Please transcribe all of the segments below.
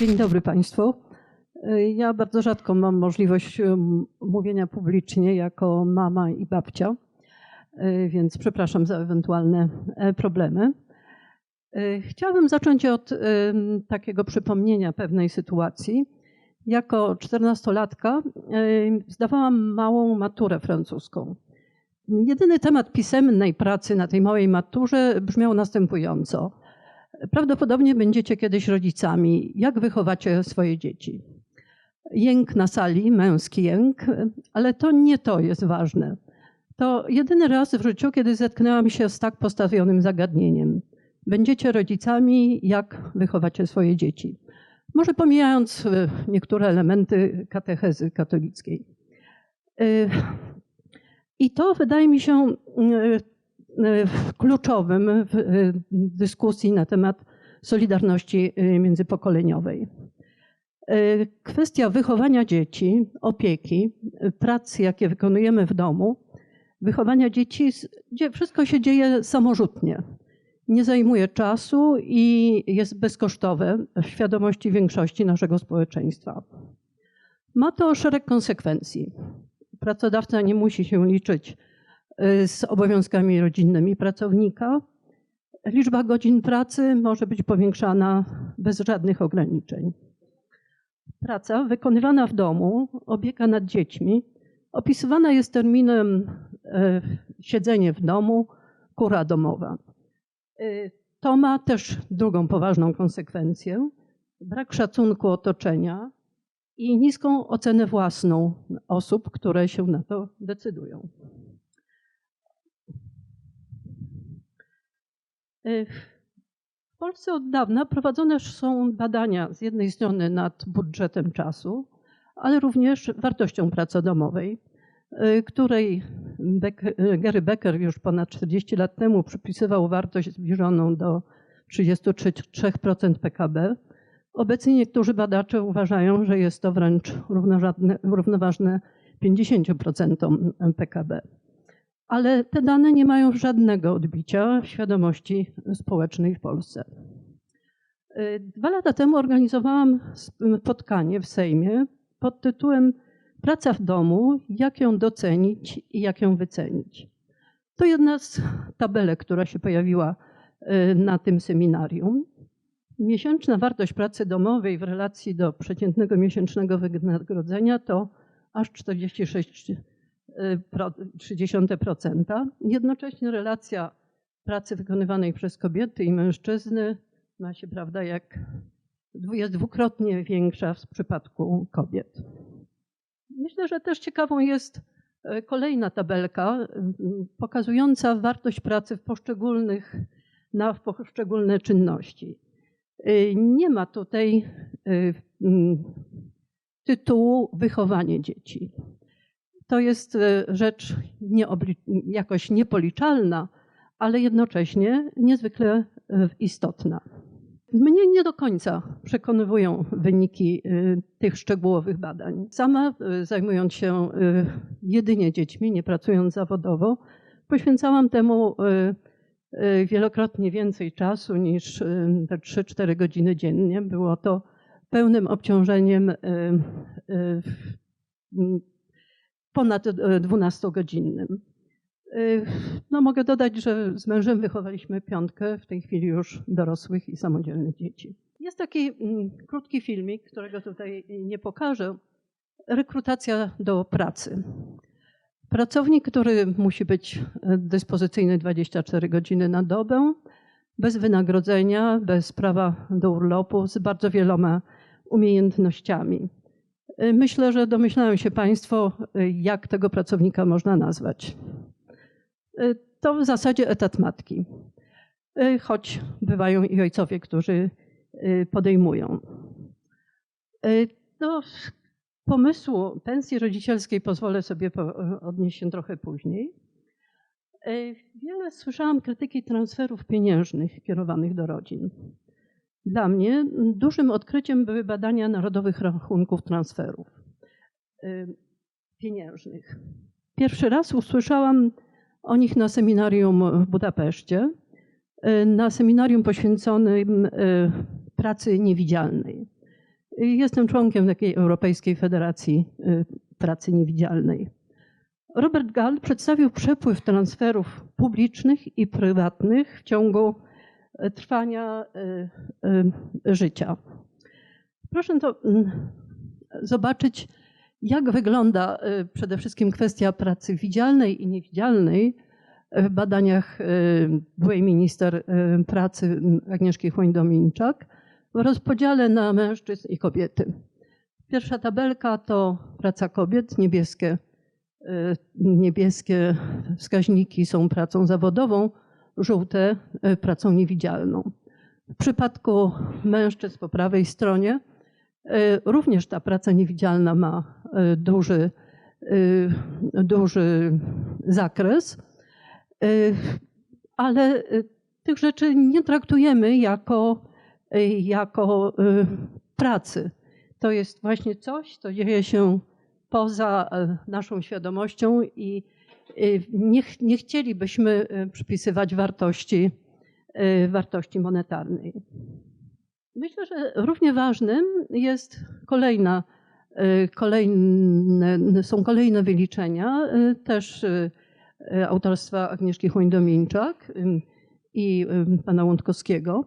Dzień dobry Państwu. Ja bardzo rzadko mam możliwość mówienia publicznie jako mama i babcia, e, więc przepraszam za ewentualne e, problemy. E, Chciałabym zacząć od takiego przypomnienia pewnej sytuacji. Jako czternastolatka zdawałam małą maturę francuską. Jedyny temat pisemnej pracy na tej małej maturze brzmiał następująco. Prawdopodobnie będziecie kiedyś rodzicami. Jak wychowacie swoje dzieci? Jęk na sali, męski jęk, ale to nie to jest ważne. To jedyny raz w życiu, kiedy zetknęłam się z tak postawionym zagadnieniem. Będziecie rodzicami, jak wychowacie swoje dzieci? Może pomijając e, niektóre elementy katechezy katolickiej. E, I to wydaje mi się e, kluczowym w dyskusji na temat solidarności e, międzypokoleniowej. E, Kwestia wychowania dzieci, opieki, e, prac, jakie wykonujemy w domu, wychowania dzieci, wszystko się dzieje samorzutnie. Nie zajmuje czasu i jest bezkosztowe w świadomości większości naszego społeczeństwa. Ma to szereg konsekwencji. Pracodawca nie musi się liczyć y, z obowiązkami rodzinnymi pracownika. Liczba godzin pracy może być powiększana bez żadnych ograniczeń. Praca wykonywana w domu, opieka nad dziećmi, opisywana jest terminem e, siedzenie w domu, kura domowa. E, To ma też drugą poważną konsekwencję brak szacunku otoczenia i niską ocenę własną osób, które się na to decydują. W Polsce od dawna prowadzone są badania z jednej strony nad budżetem czasu, ale również wartością pracy domowej, y, której Gary Becker już ponad 40 lat temu przypisywał wartość zbliżoną do 33% PKB. Obecnie niektórzy badacze uważają, że jest to wręcz równoważne 50% PKB. Ale te dane nie mają żadnego odbicia w świadomości społecznej w Polsce. Y, Dwa lata temu organizowałam spotkanie w Sejmie pod tytułem Praca w domu, jak ją docenić i jak ją wycenić. To jedna z tabelek, która się pojawiła y, na tym seminarium. Miesięczna wartość pracy domowej w relacji do przeciętnego miesięcznego wynagrodzenia to aż 46 pro- 0,3%. Jednocześnie relacja pracy wykonywanej przez kobiety i mężczyzny ma się, prawda, jak jest dwukrotnie większa w przypadku kobiet. Myślę, że też ciekawą jest e, kolejna tabelka pokazująca wartość pracy w poszczególnych, na poszczególne czynności. Y, Nie ma tutaj m, tytułu wychowanie dzieci. To jest e, rzecz jakoś niepoliczalna, ale jednocześnie niezwykle e, istotna. Mnie nie do końca przekonywują wyniki y, tych szczegółowych badań. Sama, zajmując się jedynie dziećmi, nie pracując zawodowo, poświęcałam temu wielokrotnie więcej czasu niż te 3-4 godziny dziennie. Było to pełnym obciążeniem ponad 12-godzinnym. Y, No mogę dodać, że z mężem wychowaliśmy piątkę, w tej chwili już dorosłych i samodzielnych dzieci. Jest taki mm, krótki filmik, którego tutaj nie pokażę. Rekrutacja do pracy. Pracownik, który musi być e, dyspozycyjny 24 godziny na dobę, bez wynagrodzenia, bez prawa do urlopu, z bardzo wieloma umiejętnościami. Myślę, że domyślają się Państwo, y, jak tego pracownika można nazwać. Y, To w zasadzie etat matki, Y, choć bywają i ojcowie, którzy podejmują. Do pomysłu pensji rodzicielskiej pozwolę sobie odnieść się trochę później. Wiele słyszałam krytyki transferów pieniężnych kierowanych do rodzin. Dla mnie dużym odkryciem były badania narodowych rachunków transferów y, pieniężnych. Pierwszy raz usłyszałam o nich na seminarium w Budapeszcie, y, na seminarium poświęconym y, pracy niewidzialnej. Jestem członkiem takiej Europejskiej Federacji Pracy Niewidzialnej. Robert Gall przedstawił przepływ transferów publicznych i prywatnych w ciągu trwania y, życia. Proszę to mm, zobaczyć, jak wygląda przede wszystkim kwestia pracy widzialnej i niewidzialnej w badaniach byłej minister pracy Agnieszki Chłoń-Dominczak w rozpodziale na mężczyzn i kobiety. Pierwsza tabelka to praca kobiet, niebieskie, niebieskie wskaźniki są pracą zawodową, żółte y, pracą niewidzialną. W przypadku mężczyzn po prawej stronie y, również ta praca niewidzialna ma duży, duży zakres, ale tych rzeczy nie traktujemy jako jako pracy. To jest właśnie coś, co dzieje się poza naszą świadomością i nie, nie chcielibyśmy przypisywać wartości, wartości monetarnej. Myślę, że równie ważnym jest kolejna, kolejne, są kolejne wyliczenia, też autorstwa Agnieszki Chłoń-Dominczak i pana Łądkowskiego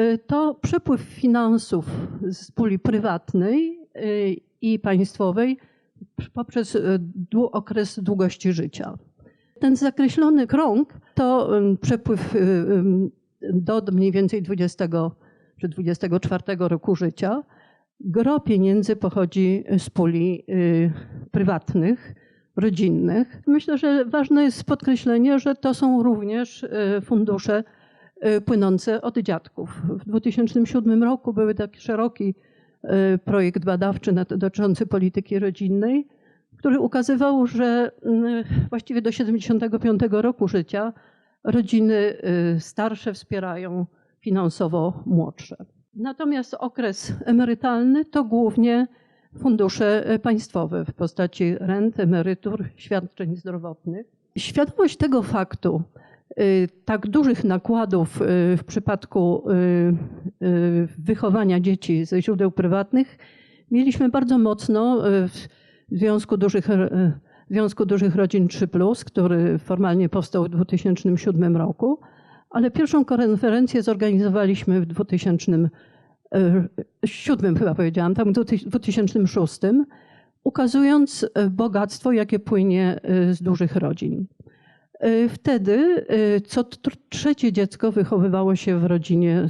Y, to przepływ finansów z puli prywatnej y, i państwowej poprzez y, okres długości życia. Ten zakreślony krąg to przepływ do mniej więcej 20 czy 24 roku życia. Gro pieniędzy pochodzi z puli prywatnych, rodzinnych. Myślę, że ważne jest podkreślenie, że to są również fundusze płynące od dziadków. W 2007 roku był taki szeroki projekt badawczy dotyczący polityki rodzinnej, który ukazywał, że y, właściwie do 75 roku życia rodziny starsze wspierają finansowo młodsze. Natomiast okres emerytalny to głównie fundusze państwowe w postaci rent, emerytur, świadczeń zdrowotnych. Świadomość tego faktu, Y, tak dużych nakładów y, w przypadku y, wychowania dzieci ze źródeł prywatnych mieliśmy bardzo mocno w Związku Dużych, Związku Dużych Rodzin 3, który formalnie powstał w 2007 roku, ale pierwszą konferencję zorganizowaliśmy w 2007 chyba powiedziałam, tam w 2006, ukazując bogactwo, jakie płynie z dużych rodzin. Y, wtedy y, co trzecie dziecko wychowywało się w rodzinie,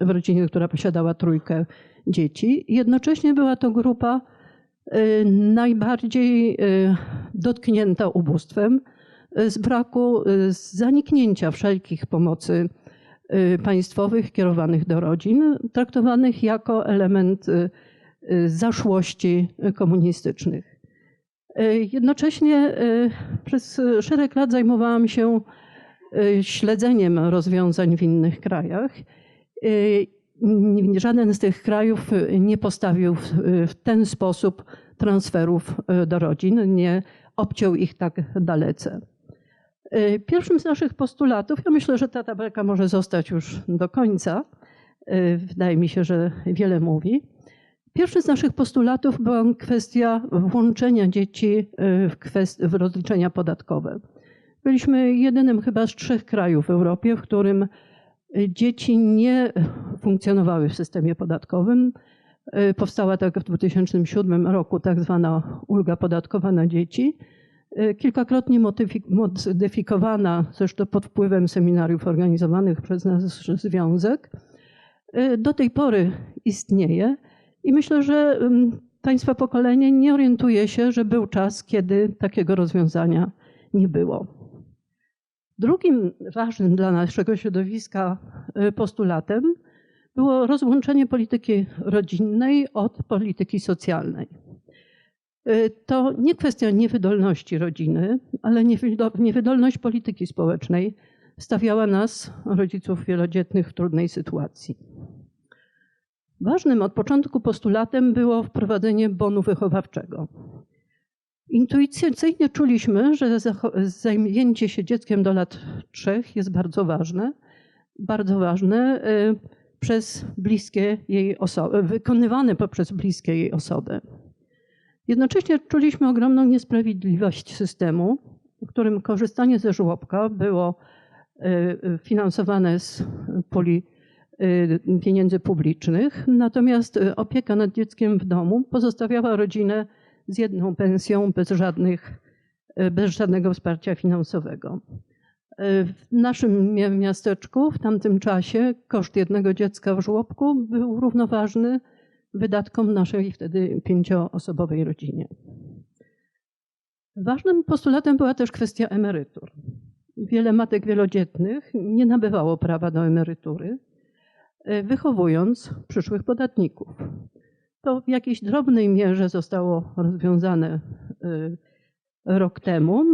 w rodzinie, która posiadała trójkę dzieci. Jednocześnie była to grupa y, najbardziej dotknięta ubóstwem z braku, z zaniknięcia wszelkich pomocy państwowych kierowanych do rodzin, traktowanych jako element zaszłości komunistycznych. E, jednocześnie e, przez szereg lat zajmowałam się e, śledzeniem rozwiązań w innych krajach. Żaden z tych krajów nie postawił w ten sposób transferów do rodzin, nie obciął ich tak dalece. Pierwszym z naszych postulatów, ja myślę, że ta tabelka może zostać już do końca, wydaje mi się, że wiele mówi Pierwszy z naszych postulatów była kwestia włączenia dzieci e, w, kwest- w rozliczenia podatkowe. Byliśmy jedynym chyba z trzech krajów w Europie, w którym e, dzieci nie funkcjonowały w systemie podatkowym. E, powstała tak w 2007 roku tak zwana ulga podatkowa na dzieci, kilkakrotnie modyfikowana, zresztą pod wpływem seminariów organizowanych przez nasz związek. Do tej pory istnieje i myślę, że Państwa pokolenie nie orientuje się, że był czas, kiedy takiego rozwiązania nie było. Drugim ważnym dla naszego środowiska y, postulatem było rozłączenie polityki rodzinnej od polityki socjalnej. Y, to nie kwestia niewydolności rodziny, ale niewydolność polityki społecznej stawiała nas, rodziców wielodzietnych, w trudnej sytuacji. Ważnym od początku postulatem było wprowadzenie bonu wychowawczego. Intuicyjnie czuliśmy, że zajęcie się dzieckiem do lat trzech jest bardzo ważne. Bardzo ważne. Y, przez bliskie jej osoby, wykonywane poprzez bliskie jej osoby. Jednocześnie czuliśmy ogromną niesprawiedliwość systemu, w którym korzystanie ze żłobka było y, finansowane z puli y, pieniędzy publicznych, natomiast opieka nad dzieckiem w domu pozostawiała rodzinę z jedną pensją bez, żadnych, bez żadnego wsparcia finansowego. W naszym miasteczku w tamtym czasie koszt jednego dziecka w żłobku był równoważny wydatkom naszej wtedy pięcioosobowej rodzinie. Ważnym postulatem była też kwestia emerytur. Wiele matek wielodzietnych nie nabywało prawa do emerytury, wychowując przyszłych podatników. To w jakiejś drobnej mierze zostało rozwiązane y, rok temu.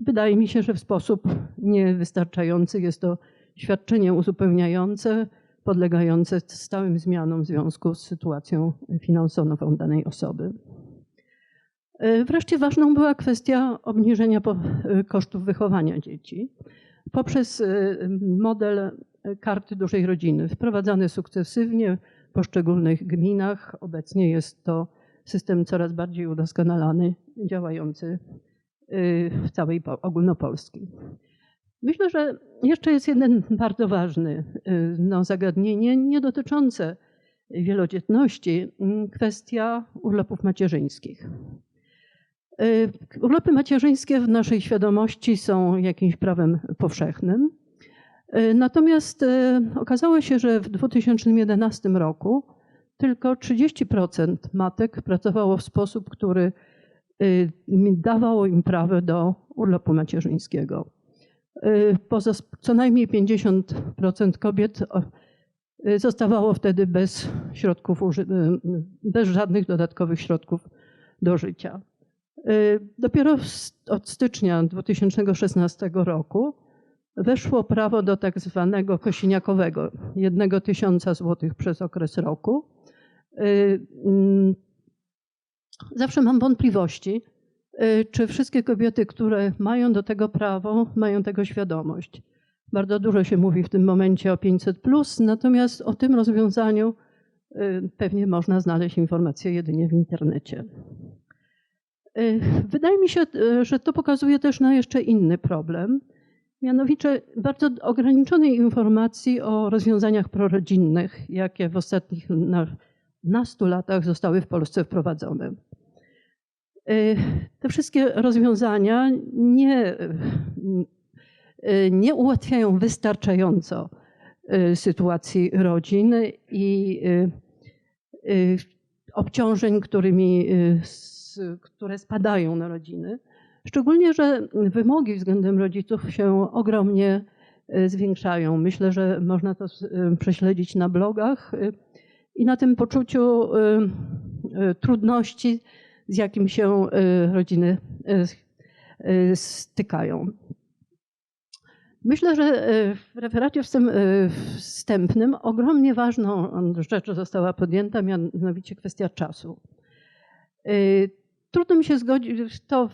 Wydaje mi się, że w sposób niewystarczający jest to świadczenie uzupełniające, podlegające stałym zmianom w związku z sytuacją finansową danej osoby. E, wreszcie ważną była kwestia obniżenia kosztów wychowania dzieci poprzez model karty dużej rodziny, wprowadzany sukcesywnie w poszczególnych gminach. Obecnie jest to system coraz bardziej udoskonalany, działający w całej Ogólnopolski. Myślę, że jeszcze jest jeden bardzo ważny y, no, zagadnienie, nie dotyczące wielodzietności, mm, kwestia urlopów macierzyńskich. Y, urlopy macierzyńskie w naszej świadomości są jakimś prawem powszechnym. Y, natomiast okazało się, że w 2011 roku tylko 30% matek pracowało w sposób, który dawało im prawo do urlopu macierzyńskiego. Y, co najmniej 50% kobiet zostawało wtedy bez środków, bez żadnych dodatkowych środków do życia. Dopiero od stycznia 2016 roku weszło prawo do tak zwanego kosiniakowego, jednego tysiąca złotych przez okres roku. Mm, zawsze mam wątpliwości, Y, czy wszystkie kobiety, które mają do tego prawo, mają tego świadomość. Bardzo dużo się mówi w tym momencie o 500, natomiast o tym rozwiązaniu y, pewnie można znaleźć informacje jedynie w internecie. Y, wydaje mi się, że to pokazuje też na jeszcze inny problem, mianowicie bardzo ograniczonej informacji o rozwiązaniach prorodzinnych, jakie w ostatnich nastu latach zostały w Polsce wprowadzone. Y, te wszystkie rozwiązania nie, y, nie ułatwiają wystarczająco y, sytuacji rodzin i obciążeń, którymi, które spadają na rodziny. Szczególnie, że wymogi względem rodziców się ogromnie zwiększają. Myślę, że można to prześledzić na blogach i na tym poczuciu trudności z jakim się rodziny stykają. Myślę, że w referacie wstępnym ogromnie ważną rzecz została podjęta, mianowicie kwestia czasu. Trudno mi się zgodzić, to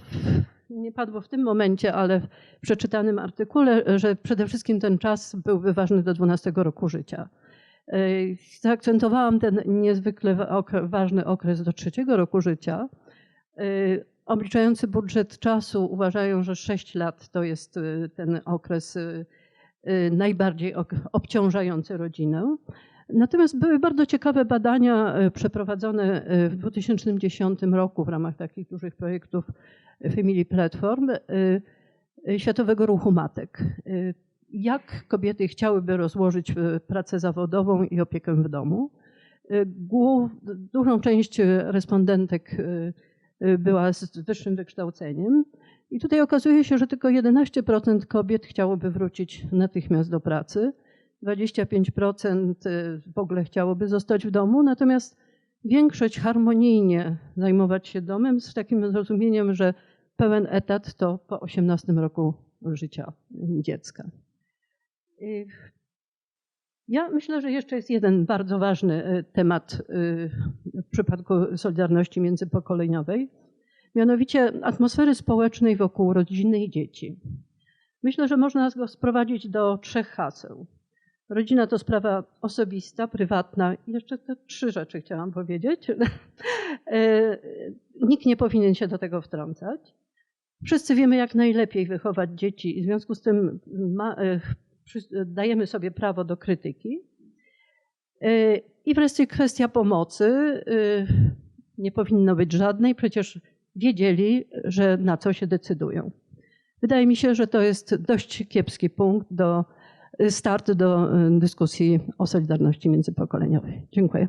nie padło w tym momencie, ale w przeczytanym artykule, że przede wszystkim ten czas byłby ważny do 12 roku życia. Zaakcentowałam ten niezwykle ważny okres do trzeciego roku życia. Y, obliczający budżet czasu uważają, że 6 lat to jest y, ten okres najbardziej obciążający rodzinę. Natomiast były bardzo ciekawe badania przeprowadzone w 2010 roku w ramach takich dużych projektów Family Platform Światowego Ruchu Matek jak kobiety chciałyby rozłożyć e, pracę zawodową i opiekę w domu. E, dużą część respondentek e, była z wyższym wykształceniem. I tutaj okazuje się, że tylko 11% kobiet chciałoby wrócić natychmiast do pracy, 25% w ogóle chciałoby zostać w domu, natomiast większość harmonijnie zajmować się domem z takim zrozumieniem, że pełen etat to po 18 roku życia dziecka. Y, ja myślę, że jeszcze jest jeden bardzo ważny y, temat y, w przypadku Solidarności międzypokoleniowej, mianowicie atmosfery społecznej wokół rodziny i dzieci. Myślę, że można go sprowadzić do trzech haseł. Rodzina to sprawa osobista, prywatna. Jeszcze te trzy rzeczy chciałam powiedzieć. E, Nikt nie powinien się do tego wtrącać. Wszyscy wiemy, jak najlepiej wychować dzieci, i w związku z tym ma, e, dajemy sobie prawo do krytyki. E, I wreszcie kwestia pomocy. Nie powinno być żadnej, przecież wiedzieli, że na co się decydują. Wydaje mi się, że to jest dość kiepski punkt do start do e, dyskusji o solidarności międzypokoleniowej. Dziękuję.